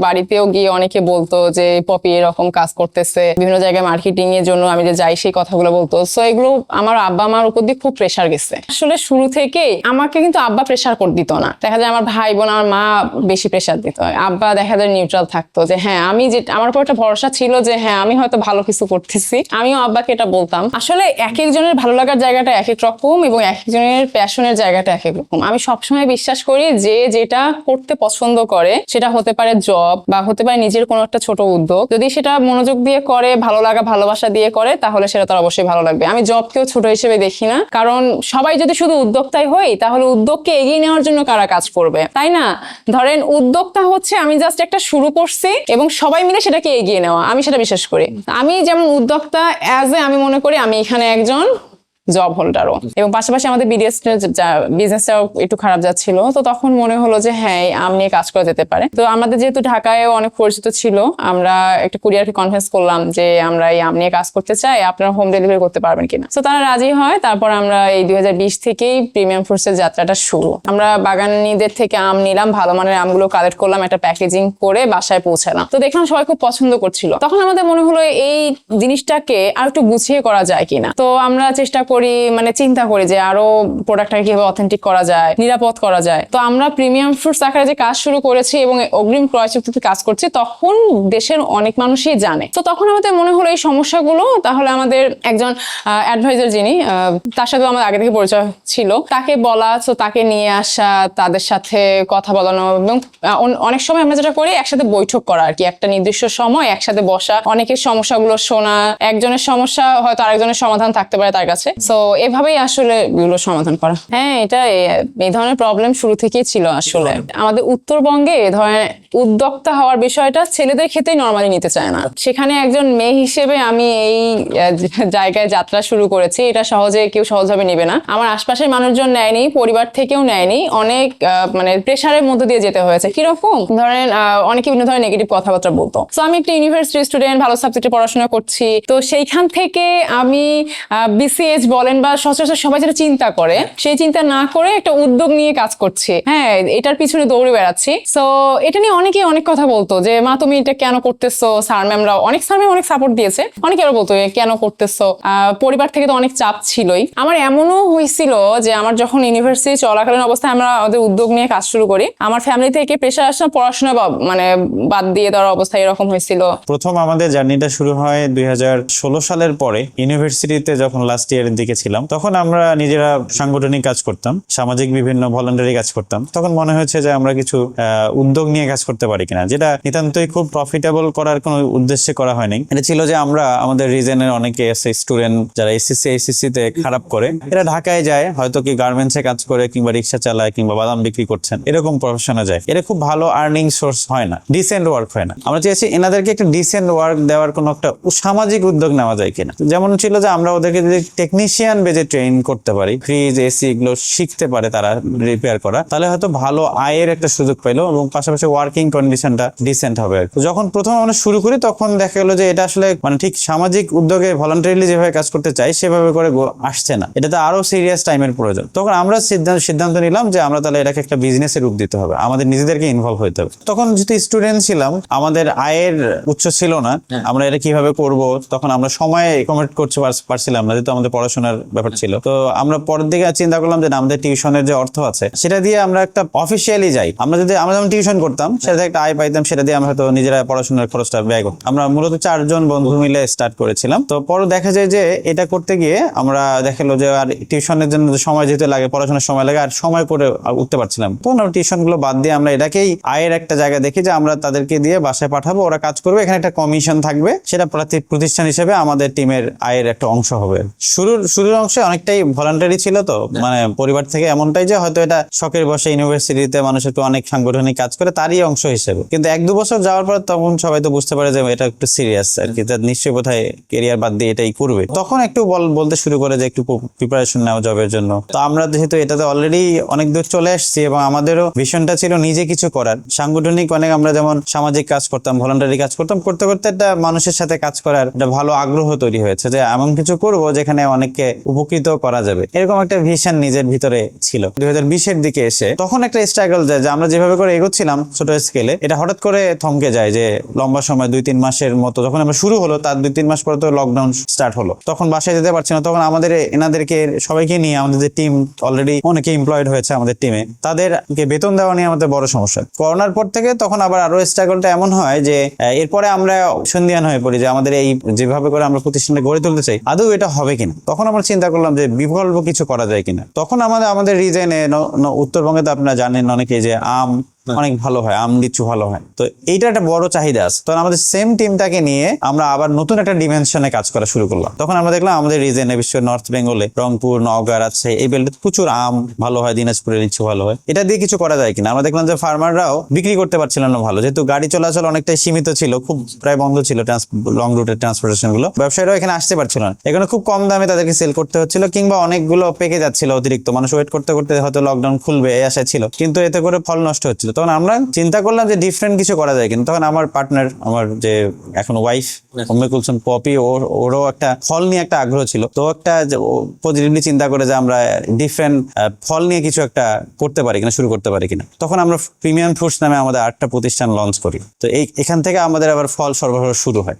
বাড়িতেও গিয়ে অনেকে বলতো যে, পপি এরকম কাজ করতেছে। বিভিন্ন জায়গায় মার্কেটিং এর জন্য আমি যে যাই, সেই কথাগুলো বলতো। সো এগুলো আমার আব্বা আমার উপর দিয়ে খুব প্রেশার গেছে। আসলে শুরু থেকে আমাকে কিন্তু আব্বা প্রেশার কর দিত না। দেখা যায় আমার ভাই বোন, আমার মা বেশি প্রেশার দিত। আব্বা দেখা যায় নিউট্রাল থাকতো যে হ্যাঁ আমি যে, আমার উপর একটা ভরসা ছিল যে হ্যাঁ আমি হয়তো ভালো কিছু করতেছি। আমিও আব্বাকে এটা বলতাম। আসলে এক একজনের ভালো লাগার জায়গাটা এক এক রকম এবং এক একজনের প্যাশনের জায়গাটা এক এক রকম। আমি সবসময় বিশ্বাস করি যে, যেটা করতে পছন্দ করে, সেটা হতে পারে জব বা হতে পারে নিজের কোনো একটা ছোট উদ্যোগ, যদি সেটা মনোযোগ দিয়ে করে, ভালো লাগা, ভালোবাসা দিয়ে করে, তাহলে সেটা তার অবশ্যই ভালো লাগবে। আমি জবকেও ছোট হিসেবে দেখি না। কারণ সবাই যদি শুধু উদ্যোক্তাই হই, তাহলে উদ্যোগকে এগিয়ে নেওয়ার জন্য কারা কাজ করবে? তাই না? ধরেন উদ্যোক্তা হচ্ছে আমি জাস্ট একটা শুরু করছি এবং সবাই মিলে সেটাকে এগিয়ে নেওয়া। আমি সেটা বিশ্বাস করি। আমি যেমন উদ্যোক্তা অ্যাজ এ আমি মনে করি আমি এখানে একজন জব হোল্ডারও এবং পাশাপাশি আমাদের বিডিএস বিজনেসটাও একটু খারাপ যাচ্ছিল। তো তখন মনে হলো যে হ্যাঁ আম নিয়ে কাজ করা যেতে পারে। তো আমাদের যেহেতু ঢাকায় অনেক পরিচিত ছিল, আমরা একটা কুরিয়ারকে কনফারেন্স করলাম যে, আমরা এই আম নিয়ে কাজ করতে চাই, আপনারা হোম ডেলিভারি করতে পারবেন কিনা তো তারা রাজি হয়, তারপর আমরা এই দুই হাজার বিশ থেকেই প্রিমিয়াম ফোর্সের যাত্রাটা শুরু। আমরা বাগানিদের থেকে আম নিলাম, ভালো মানের আমগুলো কালেক্ট করলাম, একটা প্যাকেজিং করে বাসায় পৌঁছালাম। তো দেখলাম সবাই খুব পছন্দ করছিল। তখন আমাদের মনে হলো, এই জিনিসটাকে আর একটু গুছিয়ে করা যায় কিনা? তো আমরা চেষ্টা মানে চিন্তা করি যে আরও প্রোডাক্টটাকে কীভাবে অথেন্টিক করা যায়, নিরাপদ করা যায়। তো আমরা প্রিমিয়াম ফ্রুটস আকারে যে কাজ শুরু করেছি এবং অগ্রিম ক্রয় চুক্তিতে কাজ করছি, তখন দেশের অনেক মানুষই জানে। তো তখন আমাদের মনে হলো এই সমস্যাগুলো, তাহলে আমাদের একজন অ্যাডভাইজার যিনি তার সাথে আমাদের আগে থেকে পরিচয় ছিল, তাকে বলা, তো তাকে নিয়ে আসা, তাদের সাথে কথা বলানো এবং অনেক সময় আমরা যেটা করি, একসাথে বৈঠক করা আর কি। একটা নির্দিষ্ট সময় একসাথে বসা, অনেকের সমস্যাগুলো শোনা, একজনের সমস্যা হয়তো আরেকজনের সমাধান থাকতে পারে তার কাছে। তো এভাবেই আসলে এগুলো সমাধান করা। হ্যাঁ এটা এই ধরনের প্রবলেম শুরু থেকেই ছিল আসলে। আমাদের উত্তরবঙ্গে এ ধরনের উদ্যোক্তা হওয়ার বিষয়টা ছেলেদের ক্ষেত্রেই নর্মালি নিতে চায় না। সেখানে একজন মেয়ে হিসেবে আমি এই জায়গায় যাত্রা শুরু করেছি। এটা সহজে কেউ সহজভাবে নেবে না। আমার আশপাশের মানুষজন নেয়নি পরিবার থেকেও নেয়নি। অনেক মানে প্রেশারের মধ্যে দিয়ে যেতে হয়েছে। কীরকম? ধরেন অনেকে বিভিন্ন ধরনের নেগেটিভ কথাবার্তা বলতো। তো আমি একটা ইউনিভার্সিটি স্টুডেন্ট ভালো সাবজেক্টে পড়াশোনা করছি। তো সেইখান থেকে আমি বিসিএস বলেন বা সচরাচর সবাই যেটা চিন্তা করে সেই চিন্তা না করে একটা উদ্যোগ নিয়ে কাজ করছি। হ্যাঁ এটার পিছনে দৌড়ে বেড়াচ্ছি। সো এটা নিয়ে অনেকে অনেক কথা বলতো যে মা তুমি এটা কেন করতেছো? স্যার ম্যামরা অনেক স্যার ম্যাম অনেক সাপোর্ট দিয়েছে। অনেকে আরও বলতো কেন করতেছো? পরিবার থেকে তো অনেক চাপ ছিলই। আমার এমনও হয়েছিল যে আমার যখন ইউনিভার্সিটি চলাকালীন অবস্থায় আমরা আমাদের উদ্যোগ নিয়ে কাজ শুরু করি আমার ফ্যামিলি থেকে প্রেশার আসলে পড়াশোনা বা- মানে বাদ দিয়ে দেওয়ার অবস্থা এরকম হয়েছিল। প্রথম আমাদের জার্নিটা শুরু হয় দুই হাজার ষোলো সালের পরে। ইউনিভার্সিটিতে যখন লাস্ট ইয়ারের দিকে ছিলাম তখন আমরা নিজেরা সাংগঠনিক কাজ করতাম, সামাজিক বিভিন্ন ভলান্টারি কাজ করতাম। তখন মনে হয়েছে যে আমরা কিছু উদ্যোগ নিয়ে কাজ করতে পারি কিনা, যেটা নিতান্তই খুব প্রফিটেবল করার কোনো উদ্দেশ্যে করা হয়নি। এটা ছিল যে আমরা, আমাদের রিজনের অনেকে এসে স্টুডেন্ট যারা এসএসসি এসএসসি তে খারাপ করে, এরা ঢাকায় যায়, হয়তো কি গার্মেন্টসে কাজ করে, কিংবা রিক্সা চালায়, কিংবা বাদাম বিক্রি করছেন, এরকম প্রফেশনে যায়। এটা খুব ভালো আর্নিং সোর্স হয় না ডিসেন্ট ওয়ার্ক হয় না। আমরা চেয়েছি এনাদেরকে একটা ডিসেন্ট ওয়ার্ক দেওয়ার কোনো একটা সামাজিক উদ্যোগ নেওয়া যায় কিনা। যেমন ছিল যে আমরা ওদেরকে যদি টেকনিশিয়ান বেজে ট্রেন করতে পারি। ফ্রিজ এসি এগুলো শিখতে পারে তারা রিপেয়ার করা। তাহলে হয়তো ভালো আয়ের একটা সুযোগ পাইলো এবং পাশাপাশি ওয়ার্কিং কন্ডিশনটা ডিসেন্ট হবে যখন প্রথম আমরা শুরু করি তখন দেখা গেলো যে এটা আসলে মানে ঠিক সামাজিক উদ্যোগে ভলান্টারিলি যেভাবে কাজ করতে চাই সেভাবে করে আসছে না। এটাতে আরও সিরিয়াস টাইমের প্রয়োজন। তখন আমরা সিদ্ধান্ত সিদ্ধান্ত নিলাম যে আমরা তাহলে এটাকে একটা বিজনেসের রূপ দিতে হবে। আমাদের নিজেদেরকে ইনভলভ হতে হবে। তখন যেহেতু স্টুডেন্ট ছিলাম আমাদের আয়ের উৎস ছিল না। আমরা এটা কীভাবে করব? তখন আমরা সময় কমিট করতে পারছিলাম না। যেহেতু আমাদের পড়াশোনার ব্যাপার ছিল। তো আমরা পরের দিকে চিন্তা করলাম যে আমাদের টিউশনের যে অর্থ আছে, সেটা দিয়ে আমরা একটা অফিসিয়ালি যাই। আমরা যদি আমরা যেমন টিউশন করতাম, সেটা একটা আয় পাইতাম, সেটা দিয়ে আমরা হয়তো নিজেরা পড়াশোনার খরচটা ব্যয় করতাম। আমরা মূলত চারজন বন্ধু মিলে স্টার্ট করেছিলাম। তো পরে দেখা যায় যে এটা করতে গিয়ে আমরা দেখাল যে আর টিউশনের জন্য সময় যেতে লাগে, পড়াশোনার সময় লাগে, আর সময় করে উঠতে পারছিলাম আমরা টিউশনগুলো বাদ দিয়ে আমরা এটাকেই আয়ের একটা জায়গা দেখি যে আমরা তাদেরকে দিয়ে বাসায় পাঠাবো, ওরা কাজ করবে, এখানে একটা কমিশন থাকবে, সেটা প্রতিষ্ঠান হিসেবে আমাদের টিমের আয়ের একটা অংশ হবে। শুরুর শুরুর অংশে অনেকটাই ভলান্টারি ছিল তো। মানে পরিবার থেকে এমনটাই যে হয়তো এটা শখের বসে ইউনিভার্সিটিতে মানুষ একটু অনেক সাংগঠনিক কাজ করে তারই অংশ হিসেবে। কিন্তু এক দু বছর যাওয়ার পর তখন সবাই তো বুঝতে পারে যে এটা একটু সিরিয়াস আর কি নিশ্চয়ই বোধহয় কেরিয়ার বাদ দিয়ে এটাই করবে। তখন একটু বল- বলতে শুরু করে যে একটু প্রিপারেশন নেওয়া জবের জন্য। তো আমরা যেহেতু এটাতে অলরেডি অনেক দূর চলে আসছি এবং আমাদেরও ভিশনটা ছিল নিজে কিছু করার। সাংগঠনিক অনেক আমরা যেমন সামাজিক কাজ করতাম ভলান্টারি কাজ করতাম করতে করতে একটা মানুষের সাথে কাজ করার একটা ভালো আগ্রহ তৈরি হয়েছে যে এমন কিছু করব যেখানে অনেক অনেককে উপকৃত করা যাবে। এরকম একটা ভিশন নিজের ভিতরে ছিল। দুই হাজার দিকে এসে তখন একটা স্ট্রাগল যায়, যে আমরা যেভাবে করে এগোচ্ছিলাম ছোট স্কেলে এটা হঠাৎ করে থমকে যায়, যে লম্বা সময় দুই তিন মাসের মতো যখন আমরা শুরু হলো, তার দুই তিন মাস পরে তো লকডাউন স্টার্ট হলো। তখন বাসায় যেতে পারছি না, তখন আমাদের এনাদেরকে, সবাইকে নিয়ে আমাদের যে টিম অলরেডি অনেকে এমপ্লয়েড হয়েছে আমাদের টিমে তাদেরকে বেতন দেওয়া নিয়ে আমাদের বড় সমস্যা। করোনার পর থেকে তখন আবার আরও স্ট্রাগলটা এমন হয়, যে এরপরে আমরা সন্ধিয়ান হয়ে পড়ি, যে আমাদের এই যেভাবে করে আমরা প্রতিষ্ঠানটা গড়ে তুলতে চাই, আদৌ এটা হবে কিনা? তখন আমরা চিন্তা করলাম যে বিকল্প কিছু করা যায় কিনা। তখন আমাদের আমাদের রিজেনে উত্তরবঙ্গে তো আপনারা জানেন অনেকে যে আম অনেক ভালো হয়, আম লিচু ভালো হয়। তো এইটা একটা বড় চাহিদা আছে। তখন আমাদের সেম টিমটাকে নিয়ে আমরা আবার নতুন একটা ডিমেনশনে কাজ করা শুরু করলাম। তখন আমরা দেখলাম আমাদের রিজনে বিশেষ নর্থ বেঙ্গলে রংপুর নওগাঁ রাজশাহী এই বেল্টে প্রচুর আম ভালো হয় দিনাজপুরের লিচু ভালো হয়। এটা দিয়ে কিছু করা যায় কিনা? আমরা দেখলাম যে ফার্মাররাও বিক্রি করতে পারছিলেন না ভালো। যেহেতু গাড়ি চলাচল অনেকটাই সীমিত ছিল, খুব প্রায় বন্ধ ছিল লং রুটের ট্রান্সপোর্টেশনগুলো। ব্যবসায়ীরাও এখানে আসতে পারছিল না। এখানে খুব কম দামে তাদেরকে সেল করতে হচ্ছিল, কিংবা অনেকগুলো পেকে যাচ্ছিল অতিরিক্ত। মানুষ ওয়েট করতে করতে হয়তো লকডাউন খুলবে, এই আশায় ছিল। কিন্তু এতে করে ফল নষ্ট হচ্ছিল। তখন আমরা চিন্তা করলাম যে ডিফারেন্ট কিছু করা যায় কিন্তু তখন আমার পার্টনার আমার যে এখন ওয়াইফ উম্মে কুলসুম পপি ওর ওরও একটা ফল নিয়ে একটা আগ্রহ ছিল। তো একটা পজিটিভলি চিন্তা করে যে আমরা ডিফারেন্ট ফল নিয়ে কিছু একটা করতে পারি কিনা শুরু করতে পারি কিনা। তখন আমরা প্রিমিয়াম ফ্রুটস নামে আমাদের আটটা প্রতিষ্ঠান লঞ্চ করি। তো এই এখান থেকে আমাদের আবার ফল সরবরাহ শুরু হয়।